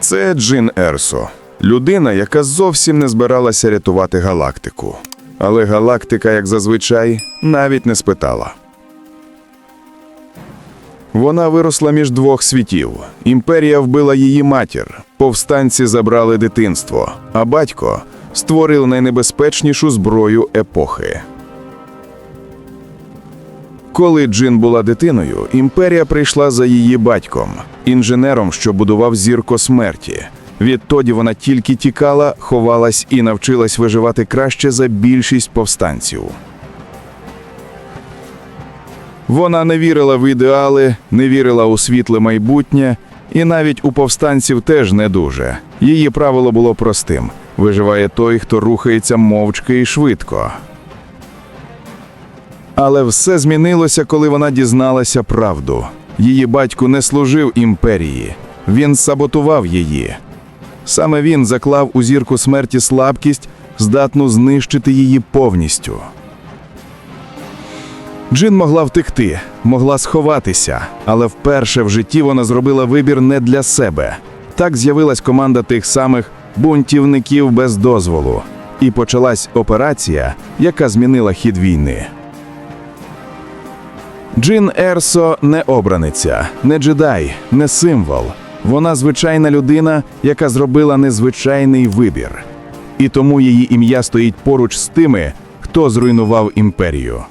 Це Джин Ерсо, людина, яка зовсім не збиралася рятувати галактику. Але галактика, як зазвичай, навіть не спитала. Вона виросла між двох світів. Імперія вбила її матір, повстанці забрали дитинство, а батько створив найнебезпечнішу зброю епохи. Коли Джин була дитиною, імперія прийшла за її батьком, інженером, що будував зірко смерті. Відтоді вона тільки тікала, ховалась і навчилась виживати краще за більшість повстанців. Вона не вірила в ідеали, не вірила у світле майбутнє, і навіть у повстанців теж не дуже. Її правило було простим: виживає той, хто рухається мовчки і швидко. Але все змінилося, коли вона дізналася правду. Її батько не служив імперії, він саботував її. Саме він заклав у зірку смерті слабкість, здатну знищити її повністю. Джин могла втекти, могла сховатися, але вперше в житті вона зробила вибір не для себе. Так з'явилась команда тих самих бунтівників без дозволу, і почалась операція, яка змінила хід війни. Джин Ерсо не обраниця, не джедай, не символ. Вона звичайна людина, яка зробила незвичайний вибір. І тому її ім'я стоїть поруч з тими, хто зруйнував імперію.